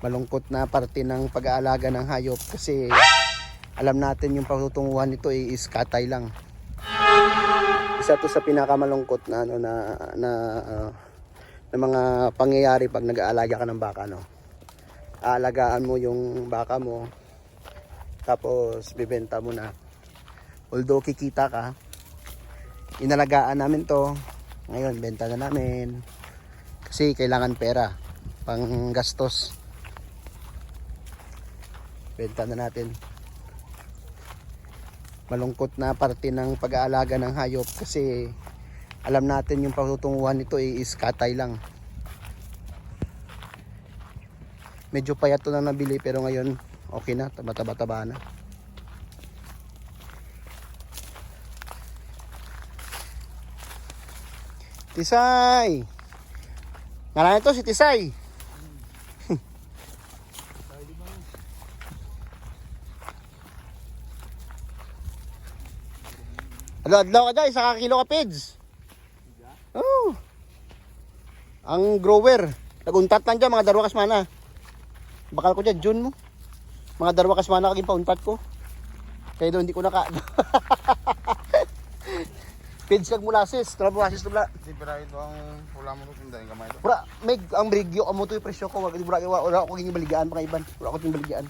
malungkot na parte ng pag-aalaga ng hayop kasi alam natin yung patutunguhan nito eh, is katay lang. Isa to sa pinakamalungkot na ano na na ah, na mga pangyayari pag nag-aalaga ka ng baka no. Aalagaan mo yung baka mo tapos bibenta mo na. Although kikita ka, inalagaan namin to. Ngayon benta na namin. Kasi kailangan pera pang gastos. Benta na natin. Malungkot na parte ng pag-aalaga ng hayop kasi alam natin yung patutunguhan nito eh, is katay lang. Medyo payat to na nabili pero ngayon okay na, taba-taba-taba na. Tisay! Ngalan ito si Tisay. Adlaw-adlaw ka dyan, isa kilo ka pids. Oh. Ang grower. Naguntat lang dyan, mga darwa kasmana. Bakal ko dyan, June mo. Mga darwa kasmana kaging pauntat ko. Kaya doon, hindi ko naka... pids kag molasses. Tara molasses to bla. Di ba ito ang pula mo tindahin kamay ito? Bra, may ang brigyo amo to yung presyo ko. Wag di bra wala wala ako ging baligaan mga iban. Wala ako ting baligaan.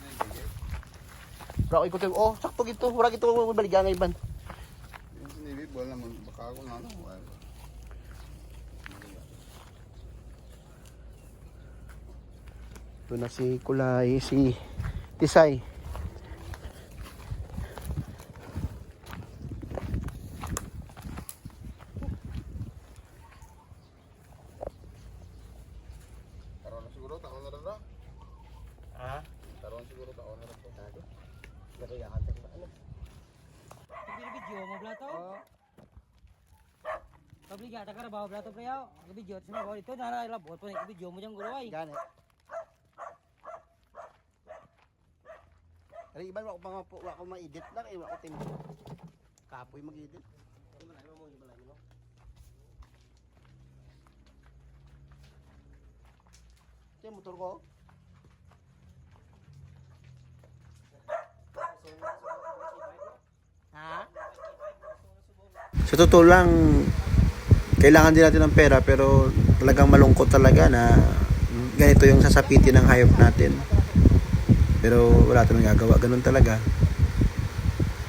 Bra ko ito. Oh, sakto gito. Wala gito ko baligaan nga iban. Bol naman. Baka ako na ano. wala. Ito na si Kulay, si Tisay. Karoon na siguro, taon na rin ra. Ha? Karoon siguro, taon na rin to. Nakayakan tek ano? video mo bla to? Kabliga ta kara bawa bla to prayaw. Ang video at sinabaw dito nara labot po ni video mo jang gulo ay. Gani. Ari iban wa ko mga po, wa ko ma-edit lang eh, wa ko tim. Kapoy mag-edit. Ito yung motor ko. Ha? Sa totoo lang, kailangan din natin ng pera pero talagang malungkot talaga na ganito yung sasapitin ng hayop natin. Pero wala tayong gagawa, ganun talaga.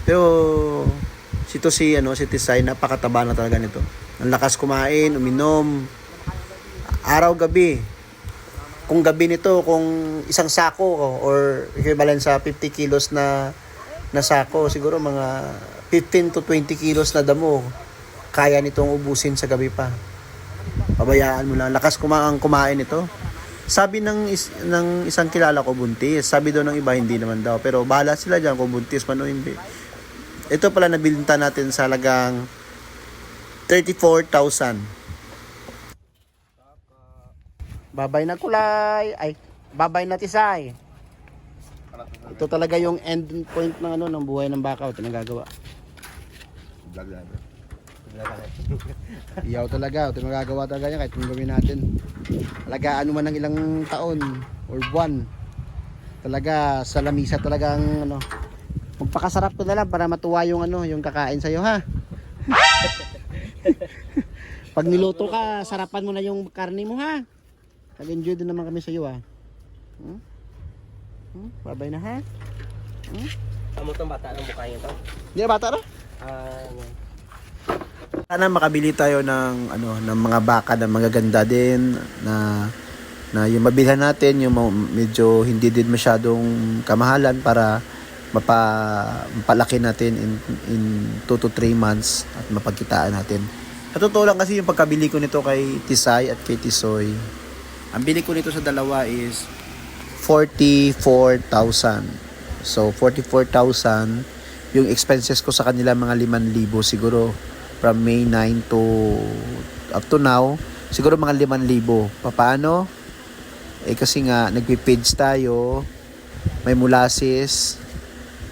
Pero si to si ano si Tisay napakataba na talaga nito. Ang lakas kumain, uminom. Araw gabi. Kung gabi nito, kung isang sako or equivalent sa 50 kilos na na sako, siguro mga 15 to 20 kilos na damo kaya nitong ubusin sa gabi pa. Pabayaan mo lang. Lakas kumaang kumain ito. Sabi ng, is, ng isang kilala ko buntis. Sabi daw ng iba hindi naman daw. Pero bahala sila dyan kung buntis man o hindi. Ito pala nabilinta natin sa lagang 34,000. Babay na kulay. Ay, babay na tisay. Ito talaga yung end point ng ano ng buhay ng baka. Ito nagagawa. Vlog. Iyaw talaga. Ito magagawa talaga yan kahit gawin natin. Alagaan mo man ng ilang taon or buwan. Talaga sa lamisa talagang ano. Magpakasarap ko na lang para matuwa yung ano, yung kakain sa'yo ha. Pag niluto ka, sarapan mo na yung karne mo ha. Nag-enjoy din naman kami sa'yo ha. Hmm? Hmm? Babay na ha. Amo tong bata ng mukha to. Hindi na bata na? Ah, Sana makabili tayo ng ano ng mga baka na magaganda din na na yung mabilhan natin yung medyo hindi din masyadong kamahalan para mapa mapalaki natin in in 2 to 3 months at mapagkitaan natin. Sa totoo lang kasi yung pagkabili ko nito kay Tisay at kay Tisoy. Ang bili ko nito sa dalawa is 44,000. So 44,000 yung expenses ko sa kanila mga 5,000 siguro from May 9 to up to now siguro mga 5,000 paano eh kasi nga nagpi-page tayo. May molasses.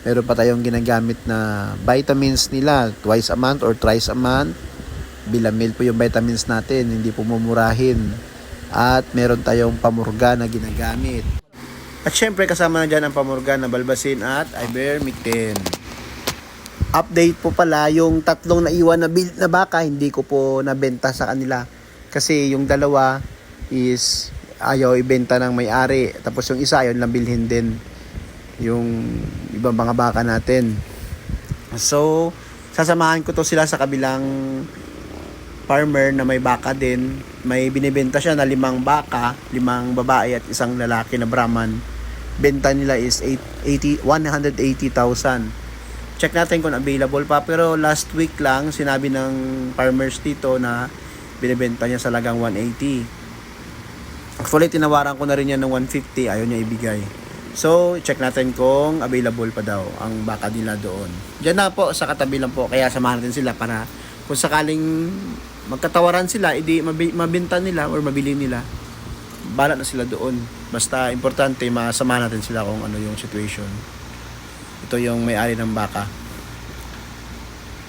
Meron pa tayong ginagamit na vitamins nila twice a month or thrice a month. Bilamil po yung vitamins natin hindi po mumurahin. At meron tayong pamurga na ginagamit. At syempre kasama na dyan ang pamorgan na balbasin at ivermectin. Update po pala, yung tatlong naiwan na, bil- na baka, hindi ko po nabenta sa kanila. Kasi yung dalawa is ayaw ibenta ng may-ari. Tapos yung isa ayaw lang bilhin din yung ibang mga baka natin. So, sasamahan ko to sila sa kabilang farmer na may baka din. May binibenta siya na limang baka, limang babae at isang lalaki na Brahman. Benta nila is 8, 80, 180,000. Check natin kung available pa. Pero last week lang, sinabi ng farmers dito na binibenta niya sa lagang 180. Actually, tinawaran ko na rin yan ng 150. Ayaw niya ibigay. So, check natin kung available pa daw ang baka nila doon. Diyan na po, sa katabi lang po. Kaya samahan natin sila para kung sakaling magkatawaran sila, edi mabenta nila or mabili nila. Bala na sila doon. Basta importante, masamahan natin sila kung ano yung situation. Ito yung may-ari ng baka.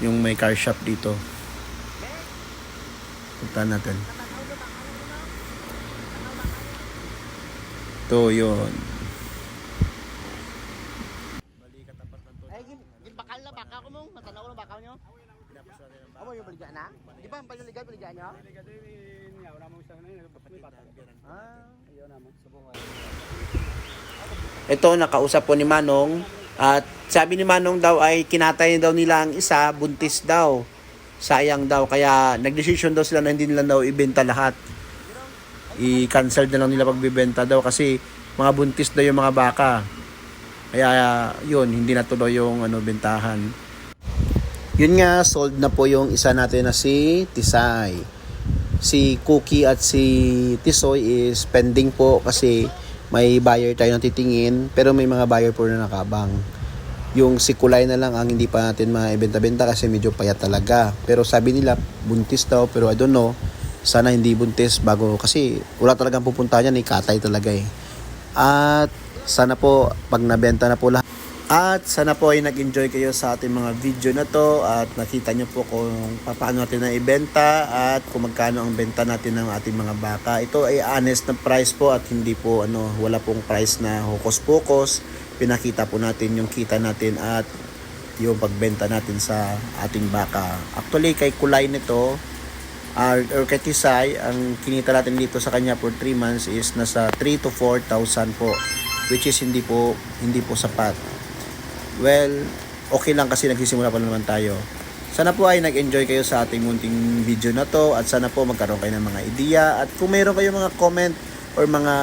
Yung may car shop dito. Punta natin. Ito yun. Ay, gin, gin bakal na baka ko mo. Matanaw na baka nyo. Amo yung baligyan na? Di ba ang baligyan baligyan nyo? Ah, ayaw naman. Ito, nakausap po ni Manong. At sabi ni Manong daw ay kinatay daw nila ang isa, buntis daw. Sayang daw. Kaya nagdesisyon daw sila na hindi nila daw ibenta lahat. I-cancel na lang nila pagbibenta daw kasi mga buntis daw yung mga baka. Kaya yun, hindi natuloy yung ano, bentahan. Yun nga, sold na po yung isa natin na si Tisay. Si Cookie at si Tisoy is pending po kasi may buyer tayo na titingin pero may mga buyer po na nakabang. Yung si Kulay na lang ang hindi pa natin maibenta-benta kasi medyo payat talaga. Pero sabi nila buntis daw pero I don't know. Sana hindi buntis bago kasi wala talagang pupunta niyan, ikatay talaga eh. At sana po pag nabenta na po lahat at sana po ay nag-enjoy kayo sa ating mga video na to at nakita nyo po kung paano natin na ibenta at kung magkano ang benta natin ng ating mga baka. Ito ay honest na price po at hindi po ano, wala pong price na hukos-pokos. Pinakita po natin yung kita natin at yung pagbenta natin sa ating baka. Actually kay kulay nito uh, or kay Tisay, ang kinita natin dito sa kanya for 3 months is nasa 3 to 4,000 po which is hindi po hindi po sapat. Well, okay lang kasi nagsisimula pa naman tayo. Sana po ay nag-enjoy kayo sa ating munting video na to at sana po magkaroon kayo ng mga ideya at kung mayroon kayo mga comment or mga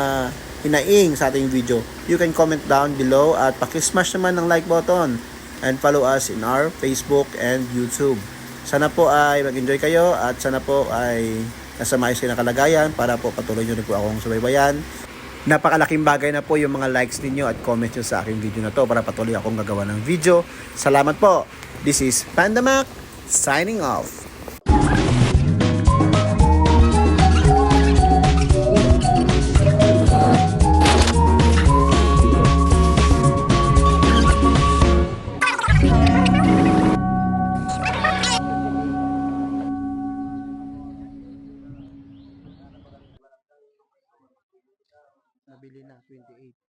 hinaing sa ating video, you can comment down below at pakismash naman ng like button and follow us in our Facebook and YouTube. Sana po ay mag-enjoy kayo at sana po ay nasa maayos kayo na kalagayan para po patuloy nyo rin po akong subaybayan. Napakalaking bagay na po yung mga likes ninyo at comments nyo sa aking video na to para patuloy akong gagawa ng video. Salamat po. This is Pandamac signing off. 28.